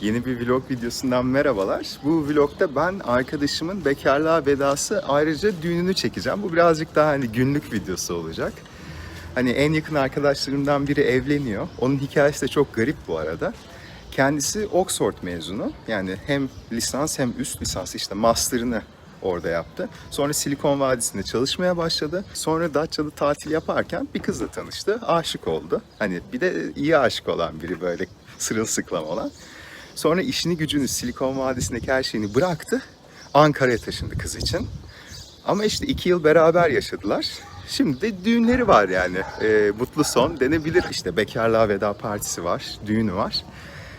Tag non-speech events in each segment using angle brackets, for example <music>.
Yeni bir vlog videosundan merhabalar. Bu vlogda ben arkadaşımın bekarlığa vedası ayrıca düğününü çekeceğim. Bu birazcık daha hani günlük videosu olacak. Hani en yakın arkadaşlarımdan biri evleniyor. Onun hikayesi de çok garip bu arada. Kendisi Oxford mezunu. Yani hem lisans hem üst lisans işte master'ını orada yaptı. Sonra Silikon Vadisi'nde çalışmaya başladı. Sonra Datça'da tatil yaparken bir kızla tanıştı. Aşık oldu. Hani bir de iyi aşık olan biri böyle sırılsıklam olan. Sonra işini gücünü Silikon Vadisi'ndeki her şeyini bıraktı. Ankara'ya taşındı kız için. Ama işte iki yıl beraber yaşadılar. Şimdi de düğünleri var yani. Ee, mutlu son denebilir. İşte bekarlığa veda partisi var, düğünü var.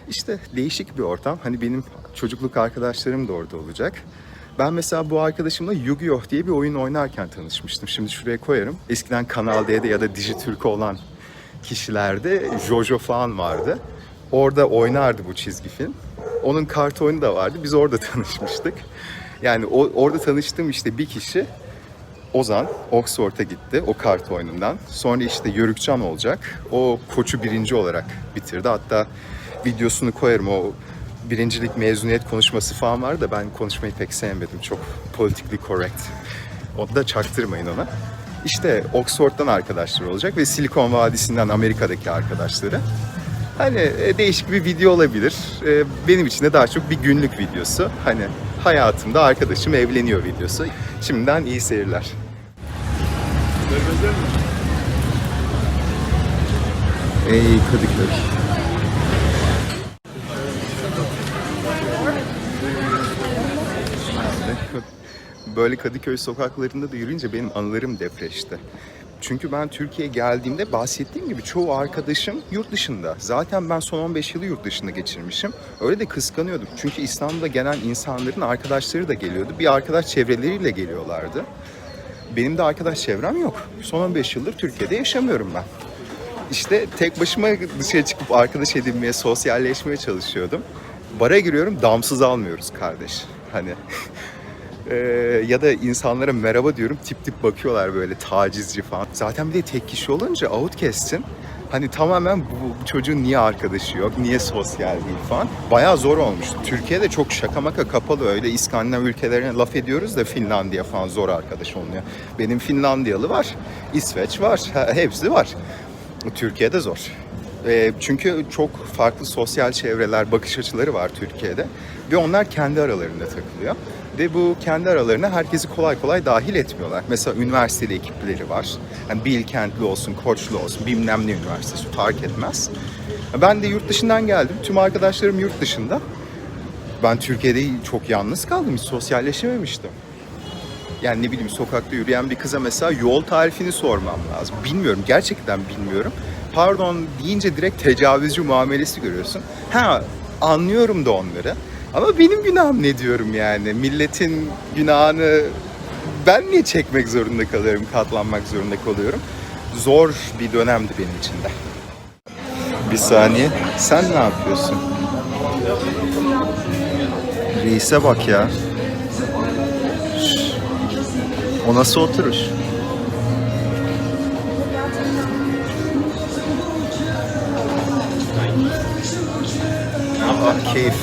İşte değişik bir ortam. Hani benim çocukluk arkadaşlarım da orada olacak. Ben mesela bu arkadaşımla Yu-Gi-Oh diye bir oyun oynarken tanışmıştım. Şimdi şuraya koyarım. Eskiden Kanal D'de ya da Dijitürk'ü olan kişilerde Jojo falan vardı. Orada oynardı bu çizgi film. Onun kart oyunu da vardı. Biz orada <laughs> tanışmıştık. Yani o, orada tanıştığım işte bir kişi Ozan Oxford'a gitti o kart oyunundan. Sonra işte Yörükcan olacak. O koçu birinci olarak bitirdi. Hatta videosunu koyarım o birincilik mezuniyet konuşması falan var da ben konuşmayı pek sevmedim. Çok politically correct. Onu da çaktırmayın ona. İşte Oxford'dan arkadaşlar olacak ve Silikon Vadisi'nden Amerika'daki arkadaşları. Hani e, değişik bir video olabilir. E, Benim için de daha çok bir günlük videosu. Hani hayatımda arkadaşım evleniyor videosu. Şimdiden iyi seyirler. Ey Kadıköy. Böyle Kadıköy sokaklarında da yürüyünce benim anılarım depreşti. Çünkü ben Türkiye'ye geldiğimde bahsettiğim gibi çoğu arkadaşım yurt dışında. Zaten ben son 15 yılı yurt dışında geçirmişim. Öyle de kıskanıyordum. Çünkü İstanbul'da gelen insanların arkadaşları da geliyordu. Bir arkadaş çevreleriyle geliyorlardı. Benim de arkadaş çevrem yok. Son 15 yıldır Türkiye'de yaşamıyorum ben. İşte tek başıma dışarı çıkıp arkadaş edinmeye, sosyalleşmeye çalışıyordum. Bara giriyorum, damsız almıyoruz kardeş. Hani Ee, ya da insanlara merhaba diyorum tip tip bakıyorlar böyle tacizci falan. Zaten bir de tek kişi olunca outcast'in hani tamamen bu, çocuğun niye arkadaşı yok, niye sosyal değil falan. Bayağı zor olmuştu. Türkiye'de çok şaka maka kapalı öyle İskandinav ülkelerine laf ediyoruz da Finlandiya falan zor arkadaş oluyor. Benim Finlandiyalı var, İsveç var, he- hepsi var. Türkiye'de zor. Ee, çünkü çok farklı sosyal çevreler, bakış açıları var Türkiye'de ve onlar kendi aralarında takılıyor. Ve bu kendi aralarına herkesi kolay kolay dahil etmiyorlar. Mesela üniversiteli ekipleri var. Yani Bilkentli olsun, Koçlu olsun, bilmem ne üniversitesi fark etmez. Ben de yurt dışından geldim. Tüm arkadaşlarım yurt dışında. Ben Türkiye'de çok yalnız kaldım. Hiç sosyalleşememiştim. Yani ne bileyim sokakta yürüyen bir kıza mesela yol tarifini sormam lazım. Bilmiyorum, gerçekten bilmiyorum. Pardon deyince direkt tecavüzcü muamelesi görüyorsun. Ha anlıyorum da onları. Ama benim günahım ne diyorum yani? Milletin günahını ben niye çekmek zorunda kalıyorum, katlanmak zorunda kalıyorum? Zor bir dönemdi benim için de. Bir saniye. Sen ne yapıyorsun? Reise bak ya. O nasıl oturuş? Ah keyif.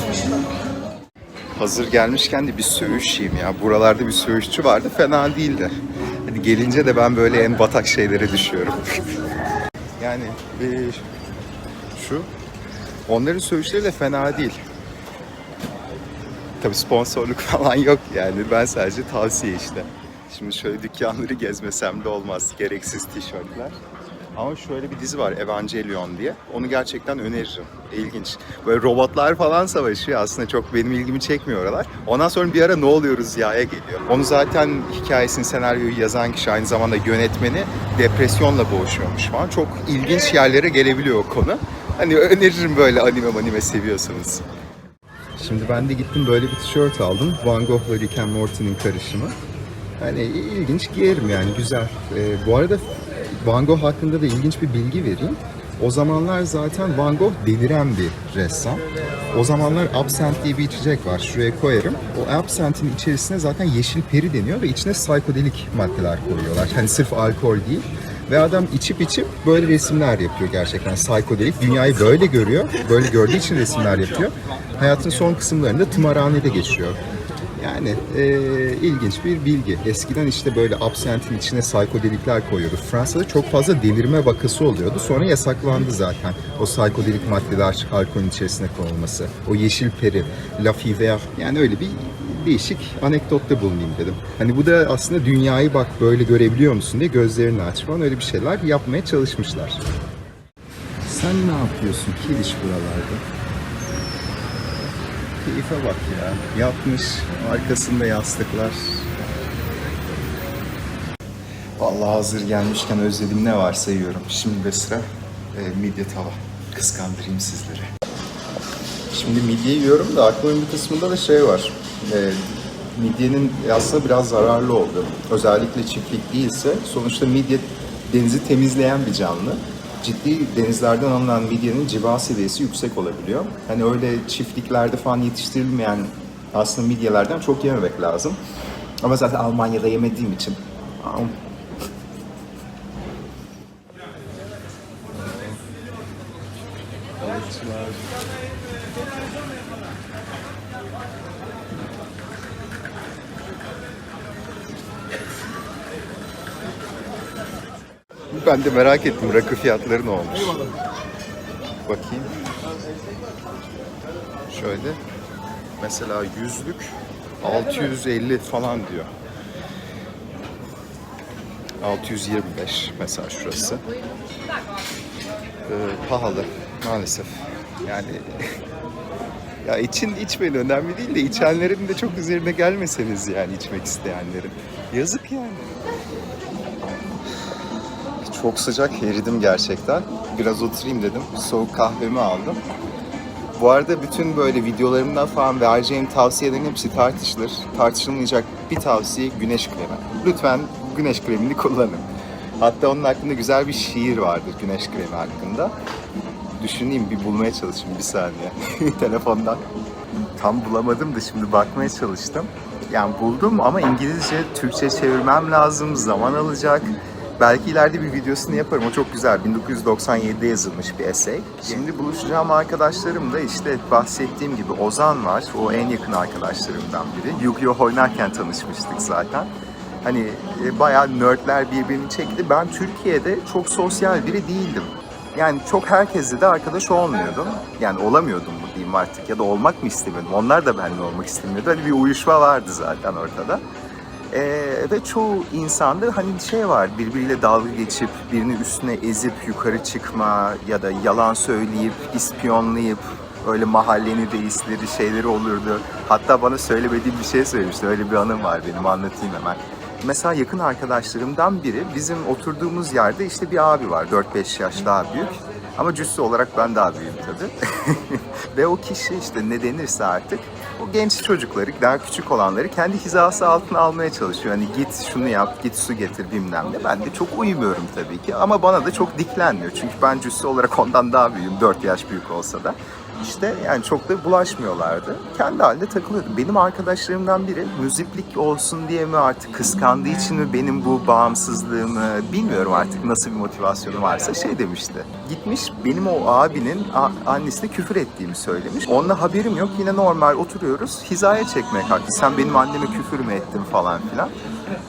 Hazır gelmişken de bir söğüş yiyeyim ya. Buralarda bir söğüşçü vardı fena değildi. Hani gelince de ben böyle en batak şeylere düşüyorum. <laughs> yani e, şu onların söğüşleri de fena değil. Tabi sponsorluk <laughs> falan yok yani. Ben sadece tavsiye işte. Şimdi şöyle dükkanları gezmesem de olmaz. Gereksiz tişörtler. Ama şöyle bir dizi var Evangelion diye. Onu gerçekten öneririm. İlginç. Böyle robotlar falan savaşıyor. Aslında çok benim ilgimi çekmiyor oralar. Ondan sonra bir ara ne oluyoruz ya'ya geliyor. Onu zaten hikayesini, senaryoyu yazan kişi aynı zamanda yönetmeni depresyonla boğuşuyormuş falan. Çok ilginç yerlere gelebiliyor o konu. Hani öneririm böyle anime anime seviyorsanız. Şimdi ben de gittim böyle bir tişört aldım. Van Gogh'la Rick and Morty'nin karışımı. Hani ilginç giyerim yani güzel. Ee, bu arada Van Gogh hakkında da ilginç bir bilgi vereyim. O zamanlar zaten Van Gogh deliren bir ressam. O zamanlar absent diye bir içecek var. Şuraya koyarım. O absentin içerisine zaten yeşil peri deniyor ve içine psikodelik maddeler koyuyorlar. Hani sırf alkol değil. Ve adam içip içip böyle resimler yapıyor gerçekten. Psikodelik. Dünyayı böyle görüyor. Böyle gördüğü için resimler yapıyor. Hayatın son kısımlarında tımarhanede geçiyor. Yani e, ilginç bir bilgi. Eskiden işte böyle absentin içine psikodelikler koyuyordu. Fransa'da çok fazla delirme vakası oluyordu. Sonra yasaklandı zaten. O psikodelik maddeler alkolün içerisine konulması. O yeşil peri, la fiver. Yani öyle bir değişik anekdotta bulunayım dedim. Hani bu da aslında dünyayı bak böyle görebiliyor musun diye gözlerini aç falan öyle bir şeyler yapmaya çalışmışlar. Sen ne yapıyorsun kiliş buralarda? Keyfe bak ya. Yatmış, arkasında yastıklar. Vallahi hazır gelmişken özledim ne varsa yiyorum. Şimdi de sıra e, midye tava. Kıskandırayım sizleri. Şimdi midye yiyorum da aklımın bir kısmında da şey var. E, midyenin aslında biraz zararlı oldu. Özellikle çiftlik değilse sonuçta midye denizi temizleyen bir canlı. Ciddi denizlerden alınan midyenin civa seviyesi yüksek olabiliyor. Hani öyle çiftliklerde falan yetiştirilmeyen aslında midyelerden çok yememek lazım. Ama zaten Almanya'da yemediğim için. Ben de merak ettim rakı fiyatları ne olmuş. Bakayım. Şöyle. Mesela yüzlük 650 falan diyor. 625 mesela şurası. Ee, pahalı maalesef. Yani <laughs> ya için içmeyin önemli değil de içenlerin de çok üzerine gelmeseniz yani içmek isteyenlerin. Yazık yani. Çok sıcak eridim gerçekten. Biraz oturayım dedim. Soğuk kahvemi aldım. Bu arada bütün böyle videolarımdan falan vereceğim tavsiyelerin hepsi tartışılır. Tartışılmayacak bir tavsiye güneş kremi. Lütfen güneş kremini kullanın. Hatta onun hakkında güzel bir şiir vardır güneş kremi hakkında. Düşüneyim bir bulmaya çalışayım bir saniye <laughs> telefondan. Tam bulamadım da şimdi bakmaya çalıştım. Yani buldum ama İngilizce, Türkçe çevirmem lazım, zaman alacak. Belki ileride bir videosunu yaparım. O çok güzel. 1997'de yazılmış bir essay. Şimdi buluşacağım arkadaşlarım da işte bahsettiğim gibi Ozan var. O en yakın arkadaşlarımdan biri. Yu-Gi-Oh oynarken tanışmıştık zaten. Hani e, bayağı nerdler birbirini çekti. Ben Türkiye'de çok sosyal biri değildim. Yani çok herkesle de arkadaş olmuyordum. Yani olamıyordum mu diyeyim artık ya da olmak mı istemiyordum. Onlar da benimle olmak istemiyordu. Hani bir uyuşma vardı zaten ortada. Ee, ve çoğu insanda hani şey var birbiriyle dalga geçip birini üstüne ezip yukarı çıkma ya da yalan söyleyip ispiyonlayıp öyle mahallenin reisleri şeyleri olurdu. Hatta bana söylemediğim bir şey söylemişti. Öyle bir anım var benim anlatayım hemen. Mesela yakın arkadaşlarımdan biri bizim oturduğumuz yerde işte bir abi var 4-5 yaş daha büyük. Ama cüssü olarak ben daha büyüğüm tabii. <laughs> Ve o kişi işte ne denirse artık o genç çocukları, daha küçük olanları kendi hizası altına almaya çalışıyor. Hani git şunu yap, git su getir bilmem ne. Ben de çok uymuyorum tabii ki ama bana da çok diklenmiyor. Çünkü ben cüssü olarak ondan daha büyüğüm, 4 yaş büyük olsa da. İşte yani çok da bulaşmıyorlardı. Kendi halinde takılıyordu. Benim arkadaşlarımdan biri müziklik olsun diye mi artık kıskandığı için mi benim bu bağımsızlığımı bilmiyorum artık nasıl bir motivasyonu varsa şey demişti. Gitmiş benim o abinin annesine küfür ettiğimi söylemiş. Onunla haberim yok yine normal oturuyoruz. Hizaya çekmeye kalktı. Sen benim anneme küfür mü ettin falan filan.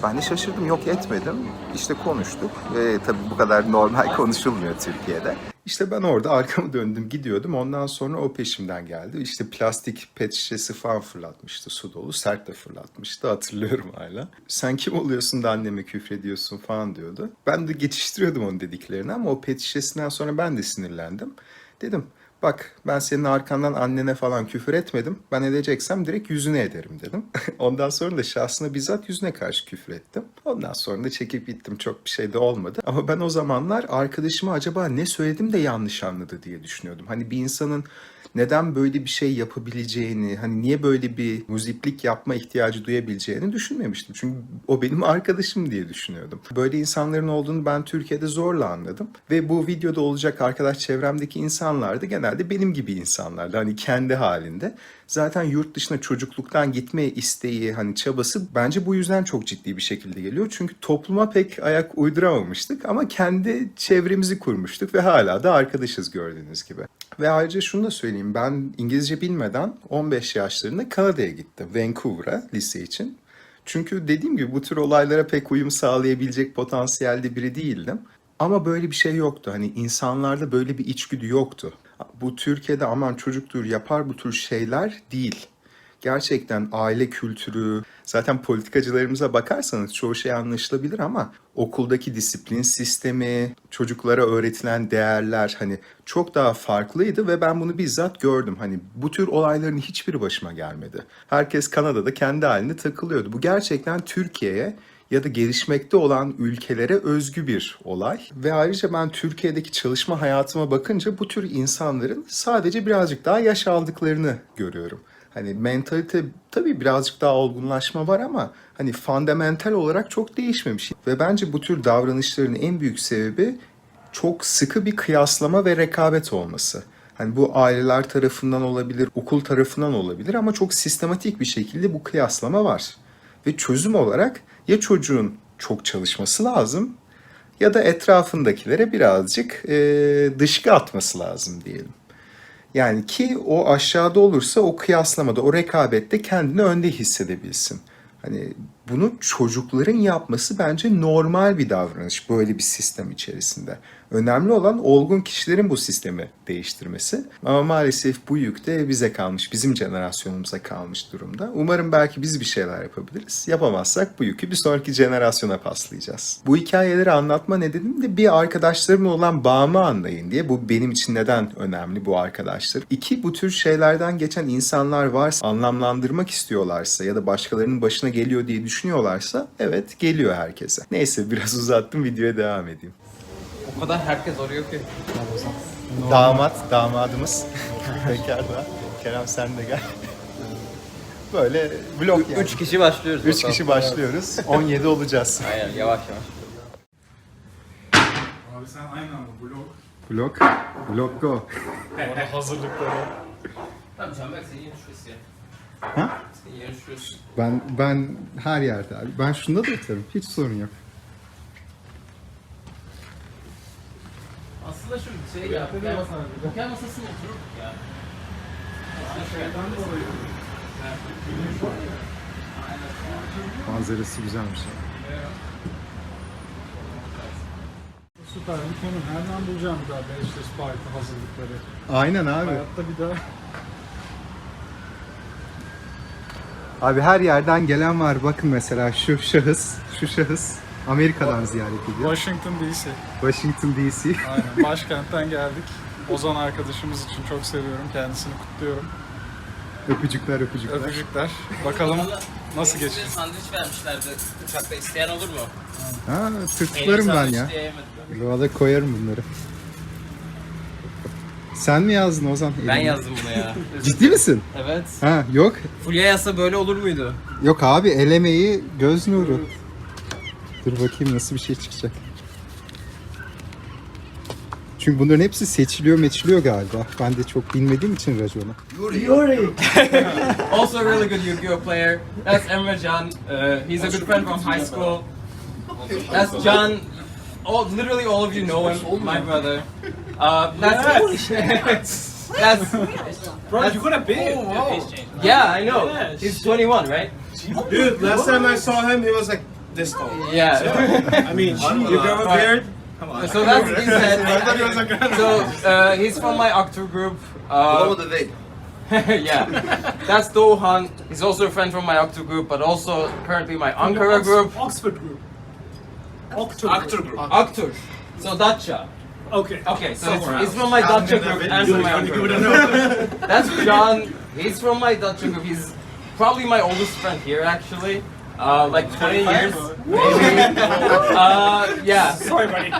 Ben de şaşırdım yok etmedim. İşte konuştuk. Ve tabii bu kadar normal <laughs> konuşulmuyor Türkiye'de. İşte ben orada arkamı <laughs> döndüm gidiyordum. Ondan sonra o peşimden geldi. İşte plastik pet şişesi falan fırlatmıştı su dolu. Sert de fırlatmıştı hatırlıyorum hala. Sen kim oluyorsun da anneme küfrediyorsun falan diyordu. Ben de geçiştiriyordum onun dediklerini ama o pet şişesinden sonra ben de sinirlendim. Dedim Bak ben senin arkandan annene falan küfür etmedim. Ben edeceksem direkt yüzüne ederim dedim. <laughs> Ondan sonra da şahsına bizzat yüzüne karşı küfür ettim. Ondan sonra da çekip gittim. Çok bir şey de olmadı. Ama ben o zamanlar arkadaşıma acaba ne söyledim de yanlış anladı diye düşünüyordum. Hani bir insanın neden böyle bir şey yapabileceğini, hani niye böyle bir müziklik yapma ihtiyacı duyabileceğini düşünmemiştim. Çünkü o benim arkadaşım diye düşünüyordum. Böyle insanların olduğunu ben Türkiye'de zorla anladım. Ve bu videoda olacak arkadaş çevremdeki insanlar da genelde benim gibi insanlardı. Hani kendi halinde. Zaten yurt dışına çocukluktan gitme isteği, hani çabası bence bu yüzden çok ciddi bir şekilde geliyor. Çünkü topluma pek ayak uyduramamıştık ama kendi çevremizi kurmuştuk ve hala da arkadaşız gördüğünüz gibi. Ve ayrıca şunu da söyleyeyim. Ben İngilizce bilmeden 15 yaşlarında Kanada'ya gittim. Vancouver'a lise için. Çünkü dediğim gibi bu tür olaylara pek uyum sağlayabilecek potansiyelde biri değildim. Ama böyle bir şey yoktu. Hani insanlarda böyle bir içgüdü yoktu. Bu Türkiye'de aman çocuktur yapar bu tür şeyler değil. Gerçekten aile kültürü, zaten politikacılarımıza bakarsanız çoğu şey anlaşılabilir ama okuldaki disiplin sistemi, çocuklara öğretilen değerler hani çok daha farklıydı ve ben bunu bizzat gördüm. Hani bu tür olayların hiçbiri başıma gelmedi. Herkes Kanada'da kendi halinde takılıyordu. Bu gerçekten Türkiye'ye ya da gelişmekte olan ülkelere özgü bir olay. Ve ayrıca ben Türkiye'deki çalışma hayatıma bakınca bu tür insanların sadece birazcık daha yaş aldıklarını görüyorum. Hani mentalite tabii birazcık daha olgunlaşma var ama hani fundamental olarak çok değişmemiş. Ve bence bu tür davranışların en büyük sebebi çok sıkı bir kıyaslama ve rekabet olması. Hani bu aileler tarafından olabilir, okul tarafından olabilir ama çok sistematik bir şekilde bu kıyaslama var. Ve çözüm olarak ya çocuğun çok çalışması lazım ya da etrafındakilere birazcık e, dışkı atması lazım diyelim. Yani ki o aşağıda olursa o kıyaslamada, o rekabette kendini önde hissedebilsin. Hani bunu çocukların yapması bence normal bir davranış böyle bir sistem içerisinde. Önemli olan olgun kişilerin bu sistemi değiştirmesi. Ama maalesef bu yük de bize kalmış, bizim jenerasyonumuza kalmış durumda. Umarım belki biz bir şeyler yapabiliriz. Yapamazsak bu yükü bir sonraki jenerasyona paslayacağız. Bu hikayeleri anlatma nedenim de bir arkadaşlarımla olan bağımı anlayın diye. Bu benim için neden önemli bu arkadaşlar. İki, bu tür şeylerden geçen insanlar varsa, anlamlandırmak istiyorlarsa ya da başkalarının başına geliyor diye düşünüyorlarsa evet geliyor herkese. Neyse biraz <laughs> uzattım videoya devam edeyim. O kadar herkes arıyor ki. Damat, damadımız. <laughs> Bekar da. Kerem sen de gel. Böyle vlog yani. Üç kişi başlıyoruz. 3 bakalım. kişi başlıyoruz. 17 olacağız. <laughs> Aynen yavaş yavaş. Abi sen aynı anda blog, Vlog. Vlog go. orada hazırlıkları. Tamam Canberk senin yerin şurası ya. Ha? Senin yerin şurası. Ben ben her yerde abi. Ben şunda da yatarım. Hiç sorun yok. Aslında şu şey ya. Poker, masasına otururduk ya. Manzarası güzelmiş. Süper bir konu. Nereden bulacağım bir daha Beşiktaş Parkı hazırlıkları? Aynen abi. Hayatta bir daha Abi her yerden gelen var. Bakın mesela şu şahıs, şu şahıs Amerika'dan ziyaret ediyor. Washington DC. Washington DC. Aynen. Başkentten geldik. Ozan arkadaşımız için çok seviyorum. Kendisini kutluyorum. öpücükler öpücükler. Öpücükler. Bakalım nasıl geçecek? sandviç vermişlerdi uçakta. isteyen olur mu? Ha, tırtıklarım ben ya. Ruada koyarım bunları. Sen mi yazdın Ozan? Ben Elini? yazdım bunu ya. <laughs> Ciddi misin? evet. Ha yok. Fulya yazsa böyle olur muydu? Yok abi el emeği göz nuru. Dur bakayım nasıl bir şey çıkacak. Çünkü bunların hepsi seçiliyor meçiliyor galiba. Ben de çok bilmediğim için raconu. <laughs> also a really good Yu-Gi-Oh player. That's Emre Can. Uh, he's a good friend from high school. That's John. All, literally all of you know him. My brother. Uh, that's <laughs> that's Bro, you got a beard. yeah, I know. He's 21, right? Dude, last time I saw him, he was like this tall. Yeah. I mean, you grow a beard. Come on. So that's <laughs> his head. So uh, he's from my Octo group. Uh, the vape. <laughs> yeah, that's Dohan. He's also a friend from my Octo group, but also currently my Ankara group. Oxford group. Octo group. Octur. So Dacha. Okay. Okay, so it's, it's from my Dacha group and from my Ankara group. That's John. He's from my Dacha group. He's probably my oldest friend here, actually. Uh, like 20 years. Maybe. uh, yeah. Sorry buddy.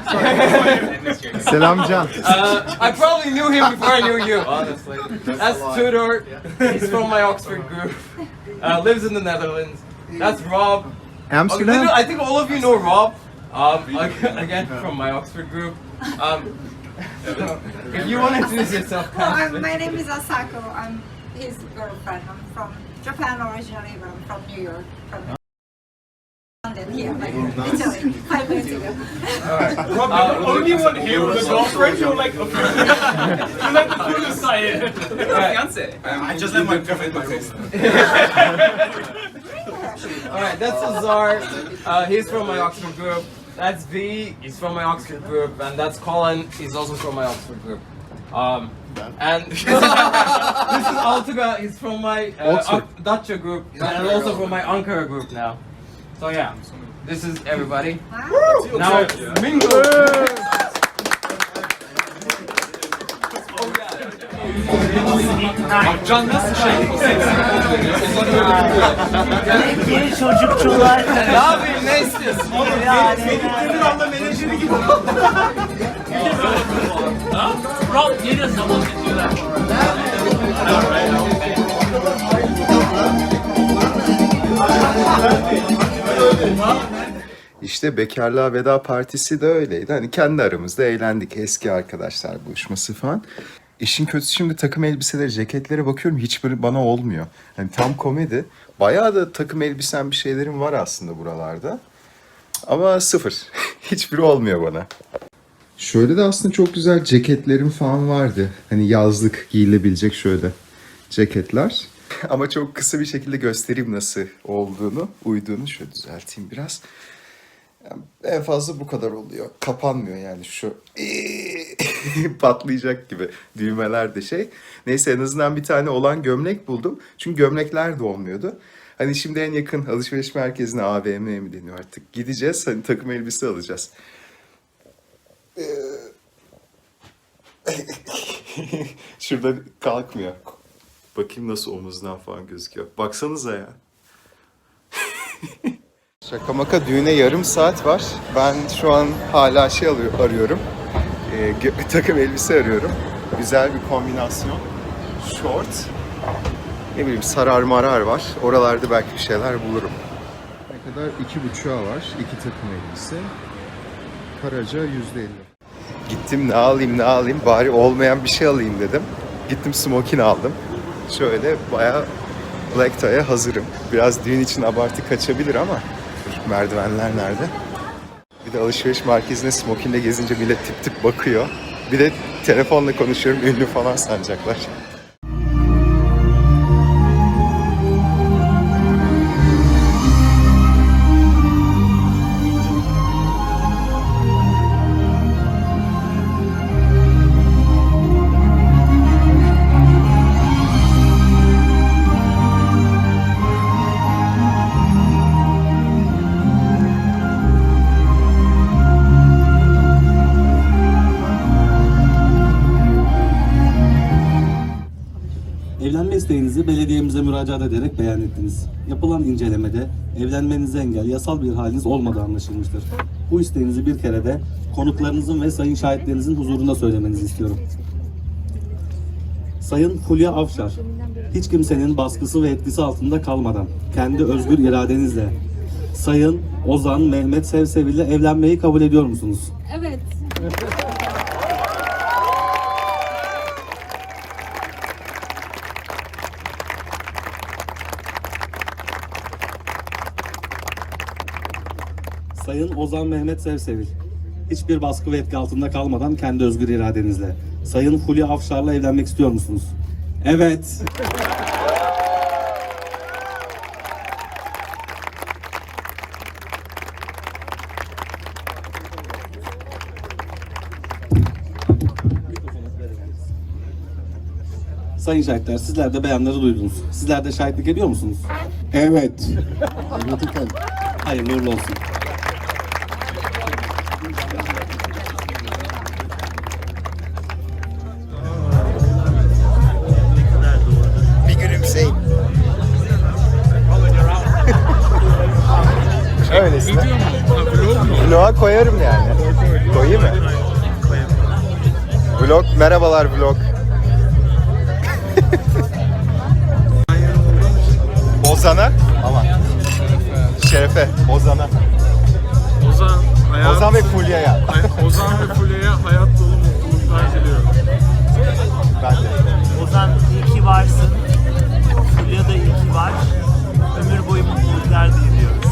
Selam <laughs> Can. Uh, I probably knew him before I knew you, honestly. That's Tudor. He's from my Oxford group. Uh, lives in the Netherlands. That's Rob. Oh, literally, I think all of you know Rob. Um, again from my Oxford group. Um, so, if you want to introduce yourself, Well, I'm, my name is Asako. I'm his girlfriend. I'm from Japan originally, but I'm from New York. From London here, like Italy, five minutes ago. Uh, Only one here with a girlfriend, you're like, okay. <laughs> you like the cool side. I just let my girlfriend my face. Alright, that's Azar. Uh, he's from my Oxford group. That's V. He's from my Oxford group, and that's Colin. He's also from my Oxford group. Um, and <laughs> this is, Altuga. He's from my uh, Oxford. Group, and also from my Ankara group now. So yeah, this is everybody. Now mingle. Can nasıl şey? Yeni çocukçular ne yapayım? Ne istiyorsun? yani. Rob yeni zaman ediyorlar. İşte bekarlığa veda partisi de öyleydi. Hani kendi aramızda eğlendik. Eski arkadaşlar buluşması falan. İşin kötüsü şimdi takım elbiseleri, ceketlere bakıyorum hiçbiri bana olmuyor. Hani tam komedi. Bayağı da takım elbisen bir şeylerim var aslında buralarda. Ama sıfır. <laughs> Hiçbiri olmuyor bana. Şöyle de aslında çok güzel ceketlerim falan vardı. Hani yazlık giyilebilecek şöyle ceketler. <laughs> Ama çok kısa bir şekilde göstereyim nasıl olduğunu, uyduğunu. Şöyle düzelteyim biraz. Yani en fazla bu kadar oluyor. Kapanmıyor yani şu <laughs> patlayacak gibi düğmeler de şey. Neyse en azından bir tane olan gömlek buldum. Çünkü gömlekler de olmuyordu. Hani şimdi en yakın alışveriş merkezine AVM mi deniyor artık. Gideceğiz hani takım elbise alacağız. Ee, <laughs> Şurada kalkmıyor. Bakayım nasıl omuzdan falan gözüküyor. Baksanıza ya. <laughs> Şaka maka düğüne yarım saat var. Ben şu an hala şey alıyor, arıyorum. Gö- <laughs> takım elbise arıyorum. Güzel bir kombinasyon. Short. Ne bileyim sarar marar var. Oralarda belki bir şeyler bulurum. Ne kadar? iki buçuğa var. iki takım elbise. Karaca yüzde elli. Gittim ne alayım ne alayım bari olmayan bir şey alayım dedim. Gittim smokin aldım. Şöyle bayağı black tie'ye hazırım. Biraz düğün için abartı kaçabilir ama Dur, merdivenler nerede? Bir de alışveriş merkezine smokinle gezince millet tip tip bakıyor. Bir de telefonla konuşuyorum ünlü falan sanacaklar. Müracaat ederek beyan ettiniz. Yapılan incelemede evlenmenize engel yasal bir haliniz olmadığı anlaşılmıştır. Bu isteğinizi bir kere de konuklarınızın ve sayın şahitlerinizin huzurunda söylemenizi istiyorum. Sayın Fulya Avşar, hiç kimsenin baskısı ve etkisi altında kalmadan kendi özgür iradenizle Sayın Ozan Mehmet Sevsev ile evlenmeyi kabul ediyor musunuz? Evet. <laughs> Sayın Ozan Mehmet Sevsevil, hiçbir baskı ve etki altında kalmadan kendi özgür iradenizle Sayın Fulya Afşar'la evlenmek istiyor musunuz? Evet. Sayın şahitler, sizler de beyanları duydunuz. Sizler de şahitlik ediyor musunuz? Evet. Hayırlı uğurlu olsun. Merhabalar vlog. Ozan'a ama Şerefe, Ozan'a. Ozan, hayat, Ozan ve Fulya'ya. Ozan ve Fulya'ya hayat dolu mutluluklar diliyorum. Ben de. Ozan iyi ki varsın. Fulya da iyi ki var. Ömür boyu mutluluklar diliyoruz.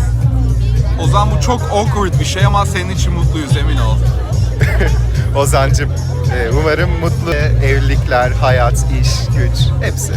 Ozan bu çok awkward bir şey ama senin için mutluyuz emin ol. <laughs> Ozancım, umarım mutlu evlilikler, hayat, iş, güç hepsi.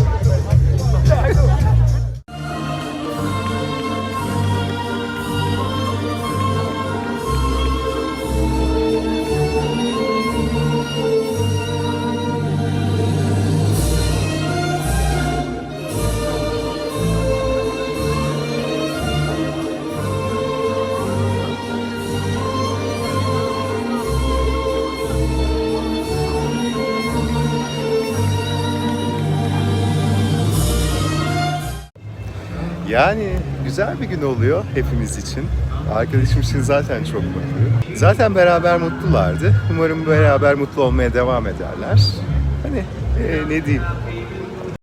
Yani güzel bir gün oluyor hepimiz için. Arkadaşım için zaten çok mutluyum. Zaten beraber mutlulardı. Umarım beraber mutlu olmaya devam ederler. Hani e, ne diyeyim,